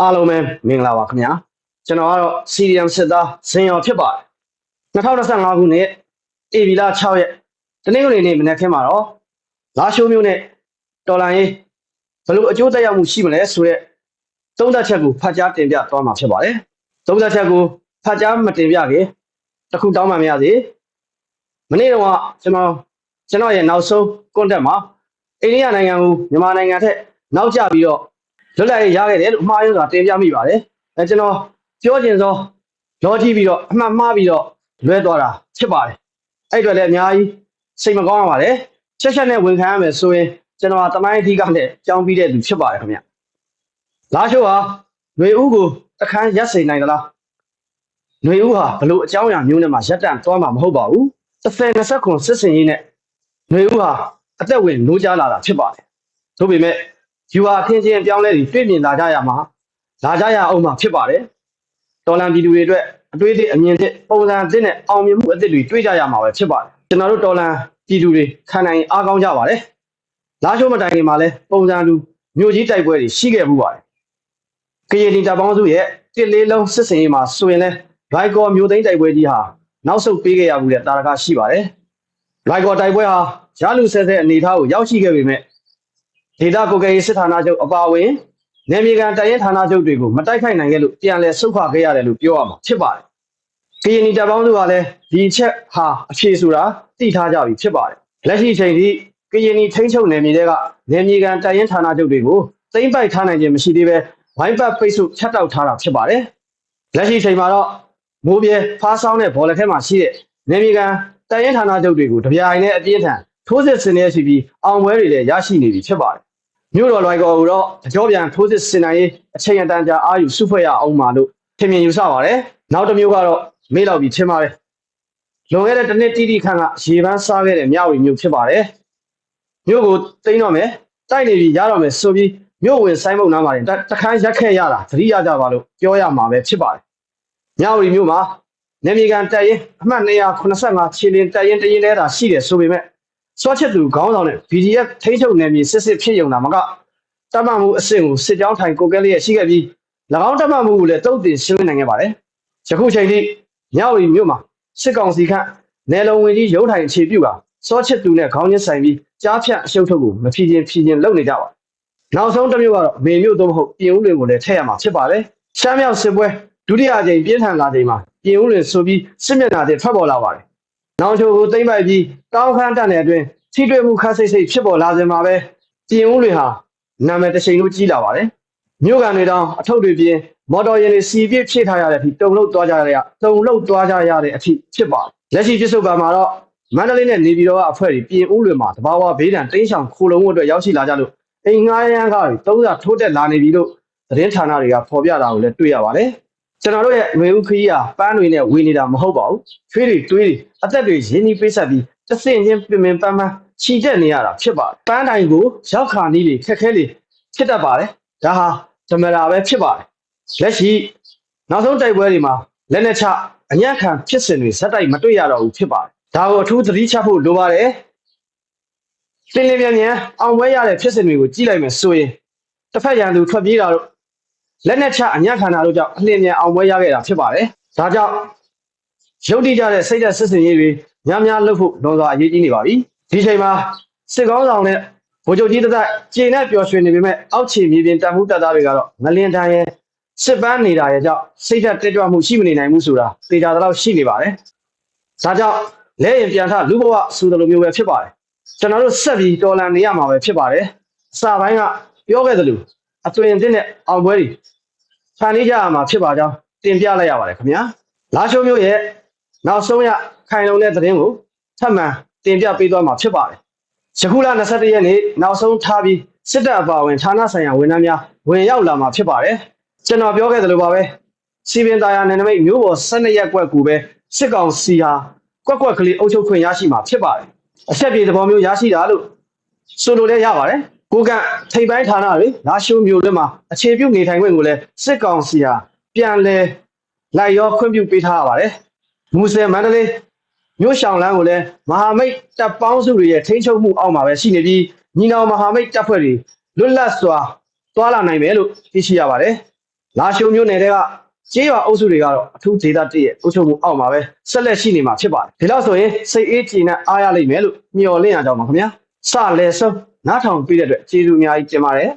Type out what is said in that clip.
အားလုံးပဲမင်္ဂလာပါခင်ဗျာကျွန်တော်ကတော့ CDM စစ်သားဇင်ရော်ဖြစ်ပါတယ်2025ခုနှစ်ဧပြီလ6ရက်တနင်္ဂနွေနေ့မနက်ခင်းမှာတော့လာရှိုးမြို့နဲ့တော်လန်ရေးဘယ်လိုအကျိုးသက်ရောက်မှုရှိမလဲဆိုတဲ့သုံးသပ်ချက်ကိုဖတ်ကြားတင်ပြသွားမှာဖြစ်ပါတယ်သုံးသပ်ချက်ကိုဖတ်ကြားမတင်ပြခင်တစ်ခုတောင်းပန်ပါရစေမနေ့တုန်းကကျွန်တော်ကျွန်တော်ရဲ့နောက်ဆုံး contact မှာအိန္ဒိယနိုင်ငံကိုမြန်မာနိုင်ငံထက်နောက်ကျပြီးတော့ လွတ်လပ်ရေးရခဲ့တယ်လို့အမှားယွင်းစွာတင်ပြမိပါတယ်။အဲကျွန်တော်ပြောချင်သောလောကြည့်ပြီးတော့အမှတ်မှားပြီးတော့လွဲသွားတာဖြစ်ပါတယ်။အဲ့အအတွက်လည်းအများကြီးစိတ်မကောင်းရပါတယ်။ချက်ချက်နဲ့ဝန်ခံရမယ်ဆိုရင်ကျွန်တော်ကတမိုင်းအဓိကနဲ့ကြောင်းပြီးတဲ့လူဖြစ်ပါတယ်ခင်ဗျ။လာရှိုးဟာຫນွေဦးကိုတခန်းရက်စိန်နိုင်သလား။ຫນွေဦးဟာဘလို့အကြောင်းအရာမျိုးနဲ့မှရက်တန့်သွားမှာမဟုတ်ပါဘူး။တစ်ဖက်နှစ်ဆက်ခွန်စစ်စင်ရေးနဲ့ຫນွေဦးဟာအသက်ဝင်နိုးကြားလာတာဖြစ်ပါတယ်။သို့ပေမဲ့ ယူဟာခင်းချင်းအပြောင်းလဲတွေတွေ့မြင်လာကြရမှာလာကြရအောင်မှာဖြစ်ပါတယ်တော်လန်ပြည်သူတွေအတွက်အတွေးတွေအမြင်တွေပုံစံအသစ်နဲ့အောင်မြင်မှုအသစ်တွေတွေ့ကြရမှာပဲဖြစ်ပါတယ်ကျွန်တော်တို့တော်လန်ပြည်သူတွေခံနိုင်အားကောင်းကြပါတယ်လာရှိုးမတိုင်ခင်မှာလဲပုံစံလူမြို့ကြီးတိုက်ပွဲတွေရှိခဲ့မှုပါတယ်ကရင်တီတပ်ပေါင်းစုရဲ့တစ်လေးလုံးစစ်စင်ရေးမှာဆိုရင်လဲဘိုင်ကောမြို့သိမ်းတိုက်ပွဲကြီးဟာနောက်ဆုတ်ပေးခဲ့ရမှုတဲ့တာရကရှိပါတယ်ဘိုင်ကောတိုက်ပွဲဟာရလူဆဲဆဲအနေအထားကိုရောက်ရှိခဲ့ပေမဲ့ ဒေတာကိုကရေးစစ်ဌာနချုပ်အပါအဝင်နယ်မြေကန်တိုင်ရင်ဌာနချုပ်တွေကိုမတိုက်ခိုက်နိုင်ခဲ့လို့ပြန်လည်ဆုတ်ခွာခဲ့ရတယ်လို့ပြောရမှာဖြစ်ပါတယ်။ကရင်နီတပ်ပေါင်းစုကလည်းဒီအချက်ဟာအဖြေဆိုတာသိထားကြပြီဖြစ်ပါတယ်။လက်ရှိအချိန်ထိကရင်နီထိန်းချုပ်နယ်မြေတွေကနယ်မြေကန်တိုင်ရင်ဌာနချုပ်တွေကိုသိမ်းပိုက်ထားနိုင်ခြင်းမရှိသေးပဲဝိုင်းပတ်ပိတ်ဆို့ဖြတ်တောက်ထားတာဖြစ်ပါတယ်။လက်ရှိအချိန်မှာတော့မိုးပြဲဖားဆောင်တဲ့ဘော်လက်ထဲမှာရှိတဲ့နယ်မြေကန်တိုင်ရင်ဌာနချုပ်တွေကိုတပြိုင်နဲ့အပြင်းထန်ထိုးစစ်ဆင်နေရှိပြီးအောင်ပွဲတွေလည်းရရှိနေပြီဖြစ်ပါတယ်။ မြို့တော်လွိုင်ကော်ကိုတော့အကြောပြန်ထိုးစစ်ဆင်နိုင်ရေးအချိန်အတန်ကြာအာယူစုဖွဲ့ရအောင်ပါလို့ထင်မြင်ယူဆပါတယ်။နောက်တစ်မျိုးကတော့မေးတော့ပြီးထင်ပါတယ်။လွန်ခဲ့တဲ့တစ်နှစ်တိတိခန့်ကရေပန်းစားခဲ့တဲ့မြဝတီမြို့ဖြစ်ပါတယ်။မြို့ကိုတိန်းတော့မယ်တိုက်နေပြီးရတော့မယ်ဆိုပြီးမြို့ဝင်ဆိုင်မုံနားမှာတတခန်းရက်ခဲ့ရတာသတိရကြပါလို့ပြောရမှာပဲဖြစ်ပါတယ်။မြဝတီမြို့မှာနေမီကန်တက်ရင်အမှတ်285ခြေလင်းတက်ရင်တရင်လဲတာရှိတယ်ဆိုပေမဲ့ စွာချစ်သူခေါင်းဆောင်နဲ့ VDF ထိန်းချုပ်နယ်မြေစစ်စစ်ဖြစ်ယုံတာမကတမမှုအဆင့်ကိုစစ်ကြောင်းထိုင်ကိုကဲလေးရရှိခဲ့ပြီး၎င်းတမမှုကိုလည်းတုတ်တင်ရှင်းလင်းနိုင်ခဲ့ပါတယ်။ယခုချိန်ထိမြဝတီမြို့မှာစစ်ကောင်စီခန့်နယ်လုံဝင်ကြီးရုံးထိုင်အခြေပြုတာစွာချစ်သူနဲ့ခေါင်းချင်းဆိုင်ပြီးကြားဖြတ်အရှုပ်ထုတ်ကိုမဖြည်ချင်းဖြည်ချင်းလုပ်နေကြပါနောက်ဆုံးတစ်မျိုးကတော့မေမြို့သို့မဟုတ်ပြင်ဦးလွင်ကိုလည်းထည့်ရမှာဖြစ်ပါတယ်။ရှမ်းမြောက်စစ်ပွဲဒုတိယအကြိမ်ပြင်းထန်လာချိန်မှာပြင်ဦးလွင်ဆိုပြီးစစ်မျက်နှာတွေထွက်ပေါ်လာပါတယ်။ နောင်ချိုကိုသိမ့်ပိုက်ပြီးတောင်းခမ်းတက်တဲ့အတွင်းထိတွေ့မှုခါစိတ်စိတ်ဖြစ်ပေါ်လာစဉ်မှာပဲပြင်ဦးလွင်ဟာနာမည်တစ်ချိန်လုံးကြီးလာပါတယ်။မြို့ကန်တွေတောင်အထုပ်တွေပြင်းမော်တော်ယာဉ်တွေစီပြည့်ဖြည့်ထားရတဲ့အထိတုံလုတ်သွားကြရတုံလုတ်သွားကြရတဲ့အထိဖြစ်ပါတယ်။လက်ရှိပြစ်စုံပါမှာတော့မန္တလေးနဲ့နေပြည်တော်ကအဖွဲ့တွေပြင်ဦးလွင်မှာတဘာဝဘေးဒဏ်တင်းဆောင်ခိုလုံမှုအတွက်ရောက်ရှိလာကြလို့အိမ်ငှားရမ်းကားတွေသုံးစာထိုးတက်လာနေပြီလို့သတင်းဌာနတွေကဖော်ပြတာကိုလည်းတွေ့ရပါတယ်။ ကျွန်တော်တို့ရဲ့ငွေဥခရီးဟာပန်းတွေနဲ့ဝေနေတာမဟုတ်ပါဘူး။ချွေးတွေတွေးတွေအသက်တွေရင်းနှီးပေးဆက်ပြီးတစ်စင်ချင်းပင်ပင်ပန်းပန်းခြိတက်နေရတာဖြစ်ပါတယ်။ပန်းတိုင်ကိုရောက်ခါနည်းလေခက်ခဲလေဖြစ်တတ်ပါတယ်။ဒါဟာဓမ္မရာပဲဖြစ်ပါတယ်။လက်ရှိနောက်ဆုံးတိုက်ပွဲတွေမှာလက်နက်ချအညံ့ခံဖြစ်စဉ်တွေဇက်တိုက်မတွေ့ရတော့ဘူးဖြစ်ပါတယ်။ဒါကိုအထူးသတိချဖို့လိုပါတယ်။လင်းလင်းမြန်မြန်အောင်ပွဲရတဲ့ဖြစ်စဉ်တွေကိုကြည့်လိုက်မယ်ဆိုရင်တစ်ဖက်ရန်သူထွက်ပြေးတာတို့ လက်နက်ချအညံ့ခံတာတို့ကြောင့်အလင်းမြန်အောင်ပွဲရခဲ့တာဖြစ်ပါတယ်။ဒါကြောင့်ရုပ်တည်ကြတဲ့စိတ်သက်စစ်စင်ရေးတွေများများလုပ်ဖို့လွန်စွာအရေးကြီးနေပါပြီဒီချိန်မှာစစ်ကောင်းဆောင်နဲ့ဗိုလ်ချုပ်ကြီးတသက်ကျင်းနဲ့ပျော်ရွှင်နေပေမဲ့အောက်ခြေမြေပြင်တပ်မှုတပ်သားတွေကတော့ငလင်တန်းရဲ့စစ်ပန်းနေတာရဲ့ကြောင့်စိတ်သက်တက်ကြွမှုရှိမနေနိုင်ဘူးဆိုတာသိကြတော့ရှိနေပါတယ်ဒါကြောင့်လဲရင်ပြန်ထလူဘဝဆိုတယ်လိုမျိုးပဲဖြစ်ပါတယ်ကျွန်တော်တို့ဆက်ပြီးတော်လန်နေရမှာပဲဖြစ်ပါတယ်အစာပိုင်းကပြောခဲ့တယ်လို့ အသွင်အသစ်နဲ့အောင်ပွဲတွေဖန်နေကြရမှာဖြစ်ပါကြောင်းတင်ပြလိုက်ရပါတယ်ခင်ဗျာလာရှိုးမျိုးရဲ့နောက်ဆုံးရခိုင်လုံတဲ့သတင်းကိုထပ်မံတင်ပြပေးသွားမှာဖြစ်ပါတယ်။ယခုလ21ရက်နေ့နောက်ဆုံးထားပြီးစစ်တပ်အပါအဝင်ဌာနဆိုင်ရာဝန်ထမ်းများဝင်ရောက်လာမှာဖြစ်ပါတယ်။ကျွန်တော်ပြောခဲ့သလိုပါပဲ။စီပင်သားရနယ်နိမိတ်မျိုးပေါ်12ရက်ကွက်ကူပဲစစ်ကောင်စီဟာကွက်ကွက်ကလေးအုပ်ချုပ်ခွင့်ရရှိမှာဖြစ်ပါတယ်။အဆက်ပြေသဘောမျိုးရရှိတာလို့ဆိုလိုလည်းရပါတယ်။ ကိုကထိပ်ပိုင်းဌာနတွေလာရှိုးမြို့လက်မှာအခြေပြုနေထိုင်ခွင့်ကိုလည်းစစ်ကောင်စီဟာပြန်လည်လိုက်ရောခွင့်ပြုပေးထားရပါတယ်။မူဆယ်မန္တလေးမြို့ရှောင်းလန်းကိုလည်းမဟာမိတ်တပ်ပေါင်းစုတွေရဲ့ထိန်းချုပ်မှုအောက်မှာပဲရှိနေပြီးညီနောင်မဟာမိတ်တပ်ဖွဲ့တွေလွတ်လပ်စွာသွာလာနိုင်မယ်လို့သိရှိရပါတယ်။လာရှိုးမြို့နယ်တွေကကျေးရွာအုပ်စုတွေကတော့အထူးဒေသတည်ရဲ့အုပ်ချုပ်မှုအောက်မှာပဲဆက်လက်ရှိနေမှာဖြစ်ပါတယ်။ဒီလောက်ဆိုရင်စိတ်အေးချမ်းနဲ့အားရလိမ့်မယ်လို့မျှော်လင့်ရကြပါမှာခင်ဗျာ။စလဲဆုံး နားထောင်ပေးတဲ့အတွက်ကျေးဇူးအများကြီးတင်ပါတယ်